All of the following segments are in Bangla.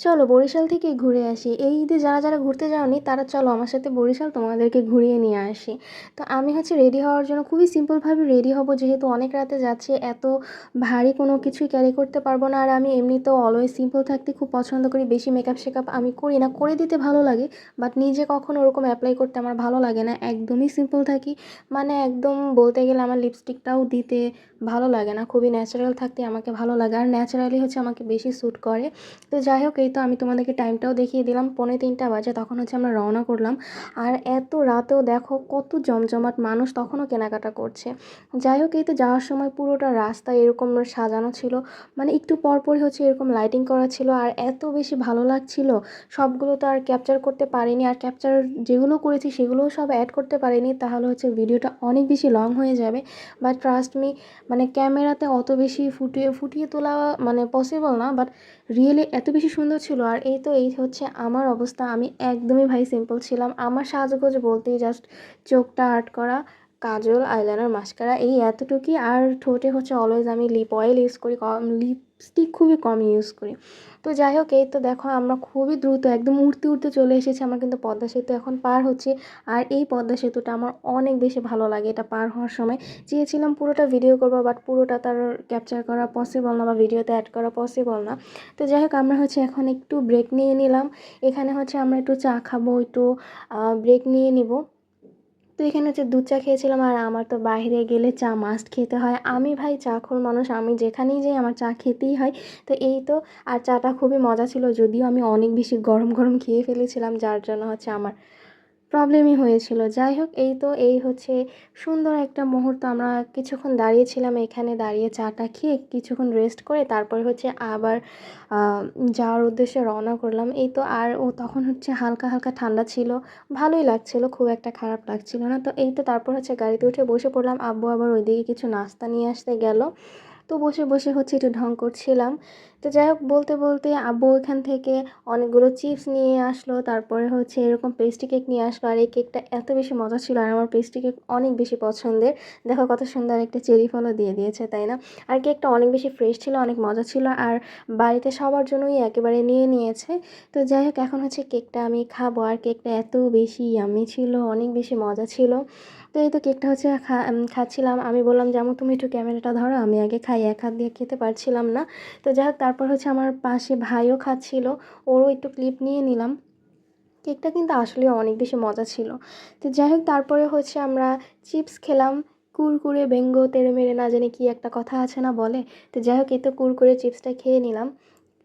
চলো বরিশাল থেকে ঘুরে আসি। এই ঈদে যারা যারা ঘুরতে যাওনি, তারা চলো আমার সাথে বরিশাল তোমাদেরকে ঘুরিয়ে নিয়ে আসি। তো আমি হচ্ছে রেডি হওয়ার জন্য খুবই সিম্পলভাবে রেডি হব, যেহেতু অনেক রাতে যাচ্ছি, এত ভারী কোনো কিছুই ক্যারি করতে পারব না। আর আমি এমনিতেও অলওয়েজ সিম্পল থাকতে খুব পছন্দ করি, বেশি মেকআপ শেকআপ আমি করি না। করে দিতে ভালো লাগে বাট নিজে কখনো ওরকম অ্যাপ্লাই করতে আমার ভালো লাগে না। একদমই সিম্পল থাকি মানে একদম বলতে গেলে আমার লিপস্টিকটাও দিতে ভালো লাগে না। খুবই ন্যাচারাল থাকতে আমাকে ভালো লাগে। আর ন্যাচারালি হচ্ছে আমাকে বেশি স্যুট করে। তো যাই হোক, এই তো আমি তোমাদেরকে টাইমটাও দেখিয়ে দিলাম। পৌনে তিনটা বাজে, তখন হচ্ছে আমরা রওনা করলাম। আর এত রাতেও দেখো কত জমজমাট মানুষ তখনও কেনাকাটা করছে। যাই হোক, এই তো যাওয়ার সময় পুরোটা রাস্তা এরকম সাজানো ছিল। মানে একটু পরপরই হচ্ছে এরকম লাইটিং করা ছিল। আর এত বেশি ভালো লাগছিল, সবগুলো তো আর ক্যাপচার করতে পারিনি। আর ক্যাপচার যেগুলো করেছি সেগুলোও সব অ্যাড করতে পারিনি। তাহলে হচ্ছে ভিডিওটা অনেক বেশি লং হয়ে যাবে। বাট ট্রাস্ট মি মানে ক্যামেরাতে অত বেশি ফুটিয়ে ফুটিয়ে তোলা মানে পসিবল না। বাট রিয়েলি এত বেশি সুন্দর ছিল। আর এই তো এই হচ্ছে আমার অবস্থা। আমি একদমই ভাই সিম্পল ছিলাম। আমার সাজগোজ বলতেই জাস্ট চোখটা আর্ট করা। কাজল, আইলাইনার, মাস্কারা, এই এতটুকুই। আর ঠোঁটে হচ্ছে অলওয়েজ আমি লিপ অয়েল ইউজ করি, কম লিপস্টিক খুবই কম ইউজ করি। তো যাই হোক, এই তো দেখো, আমরা খুবই দ্রুত, একদম উড়তে উড়তে চলে এসেছি আমার কিন্তু পদ্মা সেতু। এখন পার হচ্ছে। আর এই পদ্মা সেতুটা আমার অনেক বেশি ভালো লাগে এটা পার হওয়ার সময়। চেয়েছিলাম পুরোটা ভিডিও করব বাট পুরোটা তার ক্যাপচার করা পসিবল না বা ভিডিওতে অ্যাড করা পসিবল না। তো যাই হোক, আমরা হচ্ছে এখন একটু ব্রেক নিয়ে নিলাম। এখানে হচ্ছে আমরা একটু চা খাব, একটু ব্রেক নিয়ে নিব। তো এখানে হচ্ছে দুধ চা খেয়েছিলাম আর আমার তো বাইরে গেলে চা মাস্ট খেতে হয়। আমি ভাই চা খোর মানুষ, আমি যেখানেই যাই আমার চা খেতেই হয়। তো এই তো, আর চাটা খুবই মজা ছিল, যদিও আমি অনেক বেশি গরম গরম খেয়ে ফেলেছিলাম, যার জন্য হচ্ছে আমার প্রবলেমই হয়েছিল। যাই হোক, এই তো, এই হচ্ছে সুন্দর একটা মুহূর্ত। আমরা কিছুক্ষণ দাঁড়িয়েছিলাম, এখানে দাঁড়িয়ে চাটা খেয়ে কিছুক্ষণ রেস্ট করে তারপরে হচ্ছে আবার যাওয়ার উদ্দেশ্যে রওনা করলাম। এই তো, আর ও তখন হচ্ছে হালকা হালকা ঠান্ডা ছিল। ভালোই লাগছিল, খুব একটা খারাপ লাগছিল না। তো এই তো, তারপর হচ্ছে গাড়িতে উঠে বসে পড়লাম। আব্বু আবার ওইদিকে কিছু নাস্তা নিয়ে আসতে গেল। তো বসে বসে হচ্ছে একটু ঢং করছিলাম। তো যাই হোক, বলতে বলতে আব্বু এখান থেকে অনেকগুলো চিপস নিয়ে আসলো। তারপরে হচ্ছে এরকম পেস্ট্রি কেক নিয়ে আসলো। আর এই কেকটা এত বেশি মজা ছিল আর আমার পেস্ট্রি কেক অনেক বেশি পছন্দের। দেখো কত সুন্দর একটা চেরি ফলও দিয়ে দিয়েছে, তাই না? আর কেকটা অনেক বেশি ফ্রেশ ছিল, অনেক মজা ছিল আর বাড়িতে সবার জন্যই একেবারে নিয়ে নিয়েছে। তো যাই হোক, এখন হচ্ছে কেকটা আমি খাব। আর কেকটা এত বেশি ইয়ামি ছিল, অনেক বেশি মজা ছিল। তো এই তো কেকটা হচ্ছে খাচ্ছিলাম। আমি বললাম যেমন তুমি একটু ক্যামেরাটা ধরো। আমি আগে খাই, এক হাত দিয়ে খেতে পারছিলাম না। তো যাই হোক তারপর হচ্ছে আমার পাশে ভাইও খাচ্ছিল, ওরও একটু ক্লিপ নিয়ে নিলাম। কেকটা কিন্তু আসলে অনেক বেশি মজা ছিল। তো যাই হোক, তারপরে হচ্ছে আমরা চিপস খেলাম, কুরকুরে, বেঙ্গো তেড়ে মেরে না জানি কি একটা কথা আছে না বলে। তো যাই হোক এই তো কুরকুরে চিপসটা খেয়ে নিলাম।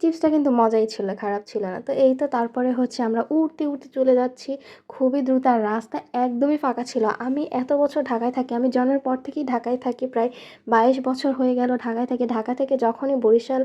চিপসটা কিন্তু মজাই ছিল, খারাপ ছিল না। তো এই তো তারপরে হচ্ছে আমরা উঠতে উঠতে চলে যাচ্ছি। খুবই দ্রুত আর রাস্তা একদমই ফাঁকা ছিল। আমি এত বছর ঢাকায় থাকি, আমি জন্মের পর থেকেই ঢাকায় থাকি, প্রায় বাইশ বছর হয়ে গেল ঢাকায় থাকি। ঢাকা থেকে যখনই বরিশাল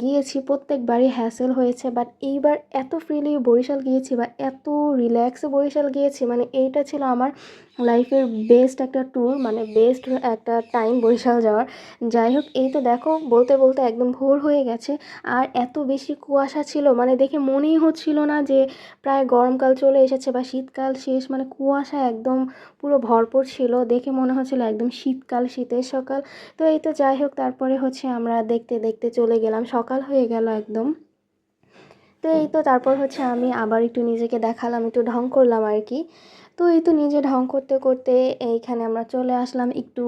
গিয়েছি, প্রত্যেকবারই হ্যাসেল হয়েছে। বাট এইবার এত ফ্রিলি বরিশাল গিয়েছি বা এত রিল্যাক্সে বরিশাল গিয়েছি মানে এইটা ছিল আমার লাইফের বেস্ট একটা ট্যুর মানে বেস্ট একটা টাইম বরিশাল যাওয়ার। যাই হোক, এই তো দেখো, বলতে বলতে একদম ভোর হয়ে গেছে। আর এত বেশি কুয়াশা ছিল মানে দেখে মনেই হচ্ছিল না যে প্রায় গরমকাল চলে এসেছে বা শীতকাল শেষ মানে কুয়াশা একদম পুরো ভরপুর ছিল। দেখে মনে হচ্ছিল একদম শীতকাল, শীতের সকাল। তো এই তো যাই হোক, তারপরে হচ্ছে আমরা দেখতে দেখতে চলে গেলাম। সকাল হয়ে গেল একদম। তো এই তো তারপর হচ্ছে আমি আবার একটু নিজেকে দেখালাম, একটু ঢং করলাম আর কি। তো এই তো নিজে ঢং করতে করতে এইখানে আমরা চলে আসলাম একটু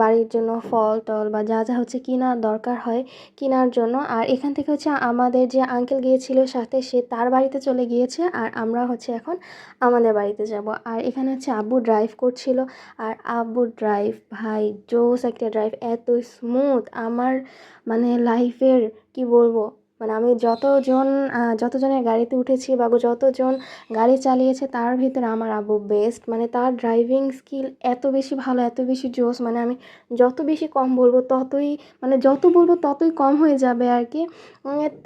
বাড়ির জন্য ফল টল বা যা যা হচ্ছে কেনার দরকার হয় কেনার জন্য। আর এখান থেকে হচ্ছে আমাদের যে আঙ্কেল গিয়েছিল সাথে সে তার বাড়িতে চলে গিয়েছে আর আমরা হচ্ছে এখন আমাদের বাড়িতে যাব। আর এখানে হচ্ছে আব্বু ড্রাইভ করছিল। আর আব্বু ড্রাইভ ভাই জোস একটা ড্রাইভ এত স্মুথ আমার মানে লাইফের কি বলব? মানে আমি যতজন যতজনের গাড়িতে উঠেছি বা যতজন গাড়ি চালিয়েছে তার ভিতরে আমার আব্বু বেস্ট মানে তার ড্রাইভিং স্কিল এত বেশি ভালো, এত বেশি জোস মানে আমি যত বেশি কম বলব ততই মানে যত বলব ততই কম হয়ে যাবে আর কি।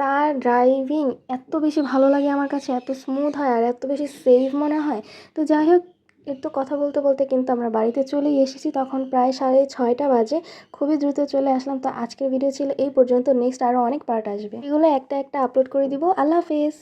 তার ড্রাইভিং এত বেশি ভালো লাগে আমার কাছে, এত স্মুথ হয় আর এত বেশি সেফ মনে হয়। তো যাই হোক তো কথা বলতে বলতে কিন্তু আমরা বাড়িতে চলেই এসেছি। তখন প্রায় সাড়ে ছয়টা বাজে। খুবই দ্রুত চলে আসলাম। তো আজকের ভিডিও ছিল এই পর্যন্ত। নেক্সট আরও অনেক পার্ট আসবে। এগুলো একটা একটা আপলোড করে দিব। আল্লাহ হাফেজ।